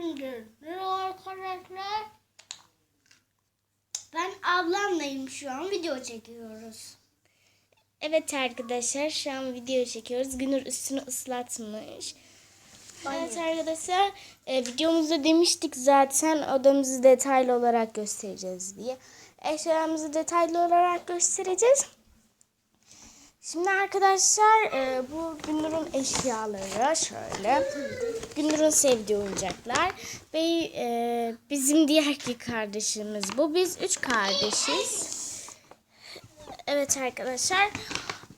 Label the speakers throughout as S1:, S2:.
S1: Şimdi merhaba arkadaşlar. Ben ablamlayım şu an video çekiyoruz.
S2: Evet arkadaşlar şu an video çekiyoruz. Günür üstünü ıslatmış. Evet arkadaşlar e, videomuzda demiştik zaten odamızı detaylı olarak göstereceğiz diye. Eşyalarımızı detaylı olarak göstereceğiz. Şimdi arkadaşlar e, bu Gündür'ün eşyaları şöyle. Gündür'ün sevdiği oyuncaklar. Ve e, bizim diğer iki kardeşimiz bu. Biz üç kardeşiz. Evet arkadaşlar.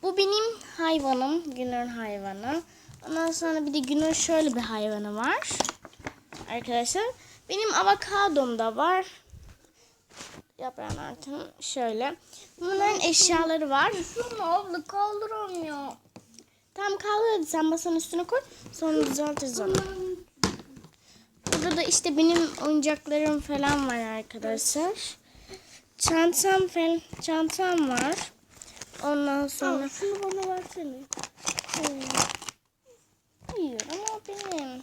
S2: Bu benim hayvanım. Günür'ün hayvanı. Ondan sonra bir de Günür'ün şöyle bir hayvanı var. Arkadaşlar. Benim avokadom da var. Yaprağın artın şöyle. Bunların eşyaları var.
S1: Şunu abla kaldıramıyor.
S2: Tam kaldı hadi sen masanın üstüne koy. Sonra düzeltiriz onu. Burada da işte benim oyuncaklarım falan var arkadaşlar. Çantam falan, çantam var. Ondan sonra
S1: Şunu bana versene.
S2: Hayır ama benim.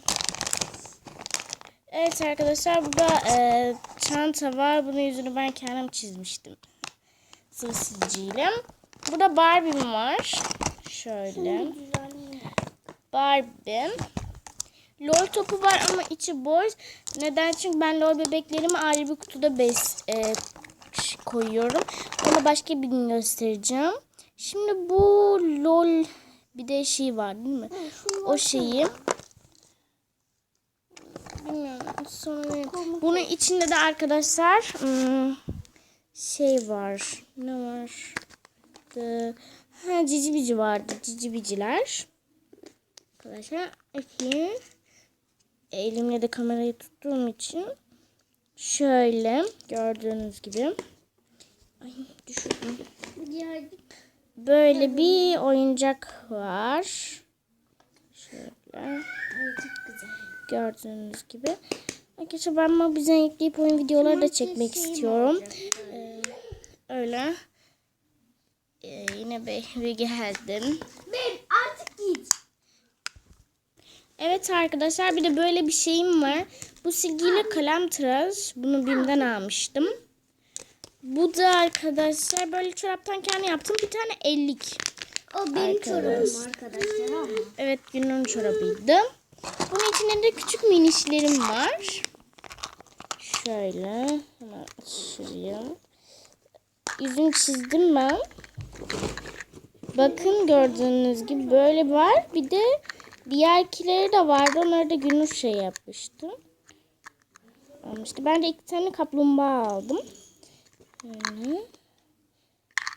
S2: Evet arkadaşlar burada e, çanta var. Bunun yüzünü ben kendim çizmiştim. Sıvı siliciyle. Burada Barbie'm var. Şöyle. Barbie. LOL topu var ama içi boş. Neden? Çünkü ben LOL bebeklerimi ayrı bir kutuda bes e, koyuyorum. Onu başka bir gün göstereceğim. Şimdi bu LOL bir de şey var değil mi? O şeyi bilmiyorum. Sonra bunun içinde de arkadaşlar hmm, şey var. Ne var? The- Ha cici bici vardı. Cici biciler. Arkadaşlar açayım. Elimle de kamerayı tuttuğum için şöyle gördüğünüz gibi ay düşürdüm. Böyle bir oyuncak var. Şöyle gördüğünüz gibi. Arkadaşlar ben Mobizen yükleyip oyun videoları da çekmek istiyorum. Ee, öyle. Ee, yine bir geldim.
S1: Ben artık git.
S2: Evet arkadaşlar bir de böyle bir şeyim var. Bu silgiyle kalem tıraş. Bunu BİM'den almıştım. Bu da arkadaşlar böyle çoraptan kendi yaptım. Bir tane ellik.
S1: O benim çorabım arkadaşlar ama.
S2: Evet günün çorabıydı. Bunun içinde de küçük minişlerim var. Şöyle hemen açayım. Yüzümü çizdim ben. Bakın gördüğünüz gibi böyle var. Bir de diğerkileri de vardı. Onları da Günür şey yapmıştı. Almıştı. Ben de iki tane kaplumbağa aldım.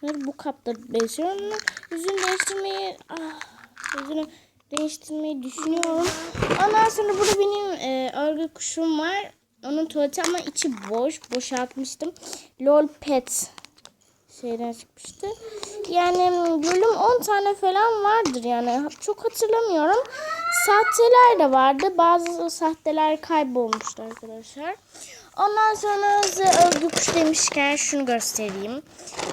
S2: Bunları bu kapta besliyorum. Yüzünü değiştirmeyi ah, yüzünü değiştirmeyi düşünüyorum. Ondan sonra burada benim e, örgü kuşum var. Onun tuvaleti ama içi boş. Boşaltmıştım. Lol Pet şeyden çıkmıştı. Yani bölüm 10 tane falan vardır yani. Çok hatırlamıyorum. Sahteler de vardı. Bazı sahteler kaybolmuştu arkadaşlar. Ondan sonra size örgü kuş demişken şunu göstereyim.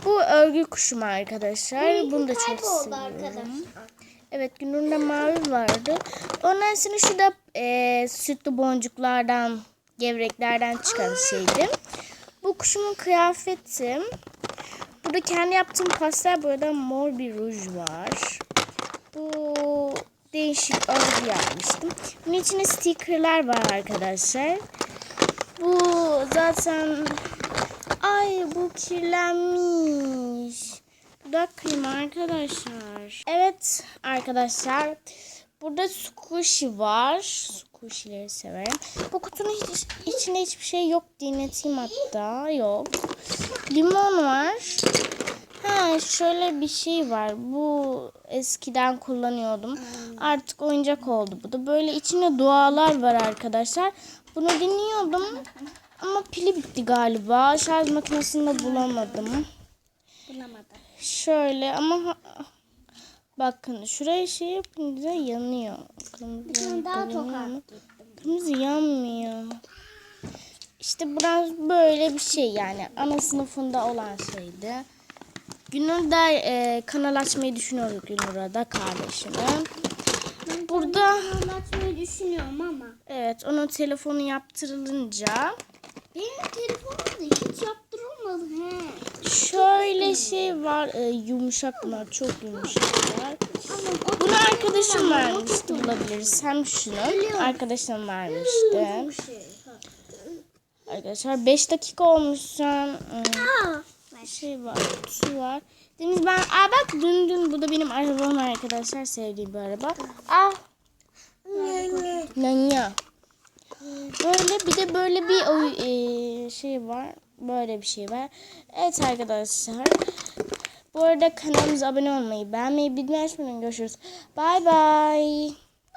S2: Bu örgü kuşum arkadaşlar. Bunu da çok seviyorum.
S1: arkadaşlar.
S2: Evet gününde mavi vardı. Ondan sonra şu da e, sütlü boncuklardan, gevreklerden çıkan şeydi. Bu kuşumun kıyafeti. Burada kendi yaptığım pastel boyadan mor bir ruj var. Bu değişik örgü yapmıştım. Bunun içinde stickerlar var arkadaşlar. Bu zaten ay bu kirlenmiş. Arkadaşlar. Evet arkadaşlar. Burada squishy var. Squishy'leri severim. Bu kutunun hiç, içinde hiçbir şey yok. Dinleteyim hatta. Yok. Limon var. Ha şöyle bir şey var. Bu eskiden kullanıyordum. Artık oyuncak oldu bu da. Böyle içinde dualar var arkadaşlar. Bunu dinliyordum. Ama pili bitti galiba. Şarj makinesinde bulamadım.
S1: Bulamadım.
S2: Şöyle ama bakın şuraya şey yapınca yanıyor. Kırmızı
S1: Bir tane daha tokat.
S2: Kırmızı yanmıyor. İşte biraz böyle bir şey yani. Ana sınıfında olan şeydi. Günür de e, kanal açmayı düşünüyoruz Günür'e da kardeşime. Bu burada
S1: Anlatmayı düşünüyorum ama.
S2: evet onun telefonu yaptırılınca
S1: Benim telefonumda hiç yaptırılmadı he.
S2: Şöyle şey var e, yumuşak çok yumuşaklar. Bunu arkadaşım vermişti bulabiliriz. Hem şunu arkadaşım vermişti.
S1: Şey.
S2: Arkadaşlar 5 dakika olmuş an. Ee, şey var, su var. Deniz ben, aa bak dün dün bu da benim arabam arkadaşlar sevdiğim bir araba. Ah Nanya. Böyle bir de böyle bir e, şey var. Böyle bir şey var. Evet arkadaşlar. Bu arada kanalımıza abone olmayı, beğenmeyi, bildirim açmayı. Görüşürüz. Bay bay.